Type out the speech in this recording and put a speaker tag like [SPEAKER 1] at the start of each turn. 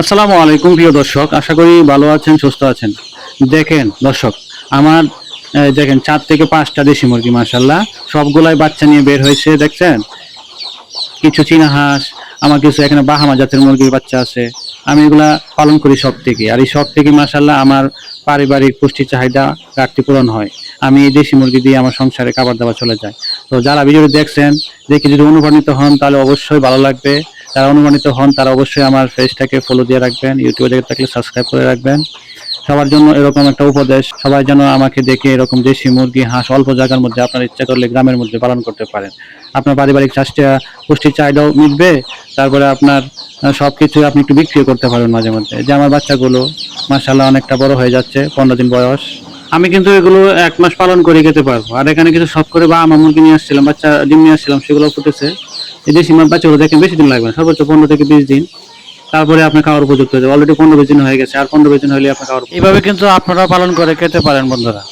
[SPEAKER 1] আসসালামু আলাইকুম, প্রিয় দর্শক। আশা করি ভালো আছেন, সুস্থ আছেন। দেখেন, দর্শক, আমার দেখেন, চার থেকে পাঁচটা দেশি মুরগি মাসাল্লাহ সবগুলাই বাচ্চা নিয়ে বের হয়েছে, দেখছেন? কিছু চীনা হাঁস, আমার কিছু এখানে বাহামা জাতের মুরগির বাচ্চা আছে। আমি এগুলা পালন করি সব থেকে। আর এই সব থেকে মাসাল্লাহ আমার পারিবারিক পুষ্টি চাহিদা ঘাটতি পূরণ হয়। আমি এই দেশি মুরগি দিয়ে আমার সংসারে খাবার দাবার চলে যায়। তো যারা ভিডিওটি দেখছেন, দেখে যদি অনুপ্রাণিত হন, তাহলে অবশ্যই ভালো লাগবে। যারা অনুমানিত হন, তারা অবশ্যই আমার পেজটাকে ফলো দিয়ে রাখবেন ইউটিউবে দেখে থাকলে সাবস্ক্রাইব করে রাখবেন। সবার জন্য এরকম একটা উপদেশ, সবাই যেন আমাকে দেখে এরকম দেশি মুরগি, হাঁস অল্প জায়গার মধ্যে আপনার ইচ্ছা করলে গ্রামের মধ্যে পালন করতে পারেন। আপনার পারিবারিক স্বাস্থ্য, পুষ্টির চাহিদাও মিটবে, তারপরে আপনার সব কিছু আপনি একটু বিক্রি করতে পারবেন মাঝে মধ্যে। যে আমার বাচ্চাগুলো মাসাল্লাহ অনেকটা বড় হয়ে যাচ্ছে, পনেরো দিন বয়স। আমি কিন্তু এগুলো এক মাস পালন করে খেতে পারব। আর এখানে কিছু সব করে বা আমার মুরগি নিয়ে আসছিলাম, বাচ্চা ডিম নিয়ে আসছিলাম সেগুলো ফুটেছে। এই দেশি মাছ বাচ্চাগুলো দেখেন বেশি দিন লাগবে না, সর্বোচ্চ পনেরো থেকে বিশ দিন। তারপরে আপনার খাওয়ার উপযুক্ত হয়ে যাবে। অলরেডি পনেরো বিশ দিন হয়ে গেছে, আর পনেরো বিশ দিন হলে আপনার খাওয়ার এইভাবে কিন্তু আপনারা পালন করে খেতে পারেন বন্ধুরা।